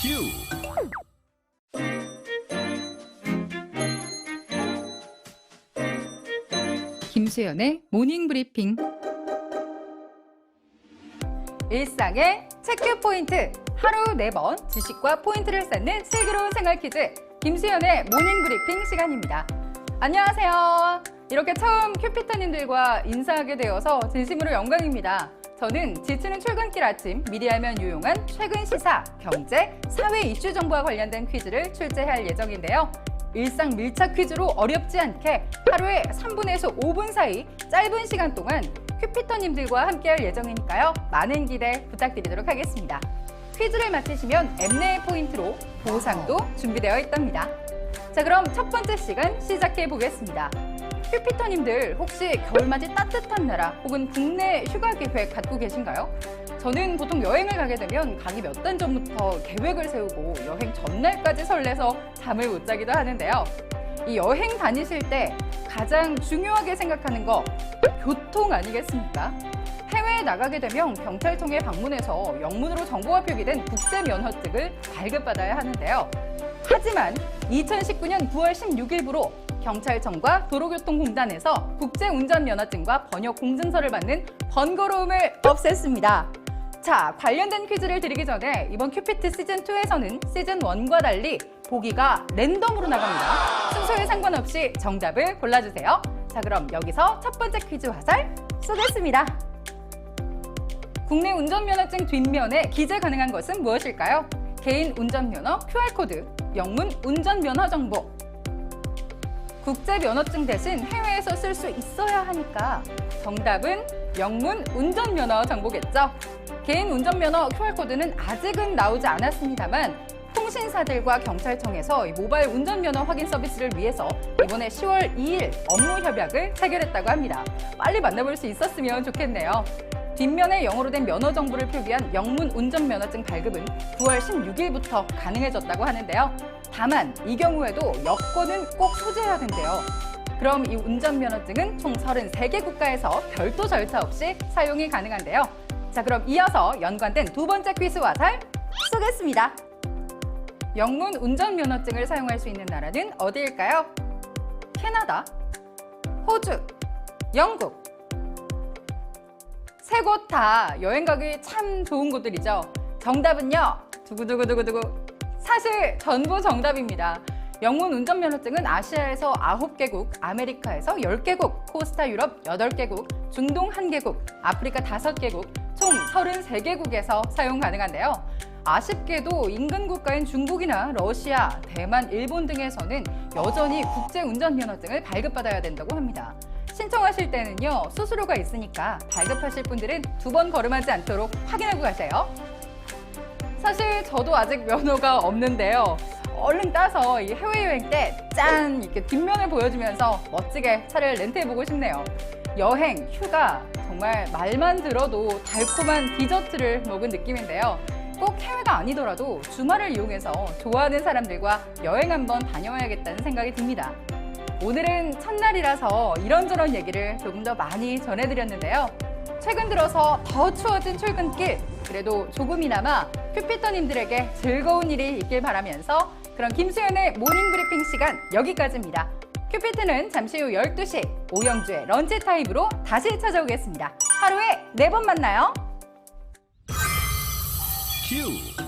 큐. 김수연의 모닝 브리핑. 일상의 체크 포인트. 하루 네 번 지식과 포인트를 쌓는 슬기로운 생활 퀴즈. 김수연의 모닝 브리핑 시간입니다. 안녕하세요. 이렇게 처음 큐피터님들과 인사하게 되어서 진심으로 영광입니다. 저는 지치는 출근길 아침 미리 알면 유용한 최근 시사, 경제, 사회 이슈 정보와 관련된 퀴즈를 출제할 예정인데요. 일상 밀착 퀴즈로 어렵지 않게 하루에 3분에서 5분 사이 짧은 시간 동안 큐피터님들과 함께할 예정이니까요. 많은 기대 부탁드리도록 하겠습니다. 퀴즈를 마치시면 엠네의 포인트로 보상도 준비되어 있답니다. 자, 그럼 첫 번째 시간 시작해 보겠습니다. 큐피터님들 혹시 겨울맞이 따뜻한 나라 혹은 국내 휴가 계획 갖고 계신가요? 저는 보통 여행을 가게 되면 가기 몇 달 전부터 계획을 세우고 여행 전날까지 설레서 잠을 못 자기도 하는데요. 이 여행 다니실 때 가장 중요하게 생각하는 거 교통 아니겠습니까? 해외에 나가게 되면 경찰청에 방문해서 영문으로 정보가 표기된 국제 면허증을 발급받아야 하는데요. 하지만 2019년 9월 16일부로 경찰청과 도로교통공단에서 국제운전면허증과 번역공증서를 받는 번거로움을 없앴습니다. 자, 관련된 퀴즈를 드리기 전에 이번 큐피트 시즌2에서는 시즌1과 달리 보기가 랜덤으로 나갑니다. 순서에 상관없이 정답을 골라주세요. 자, 그럼 여기서 첫 번째 퀴즈 화살 쏘겠습니다. 국내 운전면허증 뒷면에 기재 가능한 것은 무엇일까요? 개인 운전면허 QR코드, 영문 운전면허 정보. 국제 면허증 대신 해외에서 쓸 수 있어야 하니까 정답은 영문 운전면허 정보겠죠. 개인 운전면허 QR코드는 아직은 나오지 않았습니다만 통신사들과 경찰청에서 이 모바일 운전면허 확인 서비스를 위해서 이번에 10월 2일 업무 협약을 체결했다고 합니다. 빨리 만나볼 수 있었으면 좋겠네요. 뒷면에 영어로 된 면허 정보를 표기한 영문 운전면허증 발급은 9월 16일부터 가능해졌다고 하는데요. 다만 이 경우에도 여권은 꼭 소지해야 된대요. 그럼 이 운전면허증은 총 33개 국가에서 별도 절차 없이 사용이 가능한데요. 자, 그럼 이어서 연관된 두 번째 퀴즈 화살 쏘겠습니다. 영문 운전면허증을 사용할 수 있는 나라는 어디일까요? 캐나다, 호주, 영국. 세 곳 다 여행 가기 참 좋은 곳들이죠. 정답은요. 두구두구두구두구. 사실 전부 정답입니다. 영문 운전면허증은 아시아에서 9개국, 아메리카에서 10개국, 코스타 유럽 8개국, 중동 1개국, 아프리카 5개국, 총 33개국에서 사용 가능한데요. 아쉽게도 인근 국가인 중국이나 러시아, 대만, 일본 등에서는 여전히 국제 운전면허증을 발급받아야 된다고 합니다. 신청하실 때는요, 수수료가 있으니까 발급하실 분들은 두번 걸음하지 않도록 확인하고 가세요. 사실 저도 아직 면허가 없는데요. 얼른 따서 이 해외여행 때 짠! 이렇게 뒷면을 보여주면서 멋지게 차를 렌트해보고 싶네요. 여행, 휴가, 정말 말만 들어도 달콤한 디저트를 먹은 느낌인데요. 꼭 해외가 아니더라도 주말을 이용해서 좋아하는 사람들과 여행 한번 다녀와야겠다는 생각이 듭니다. 오늘은 첫날이라서 이런저런 얘기를 조금 더 많이 전해드렸는데요. 최근 들어서 더 추워진 출근길, 그래도 조금이나마 큐피터님들에게 즐거운 일이 있길 바라면서 그럼 김수현의 모닝 브리핑 시간 여기까지입니다. 큐피트는 잠시 후 12시 오영주의 런치 타임으로 다시 찾아오겠습니다. 하루에 네 번 만나요. 큐.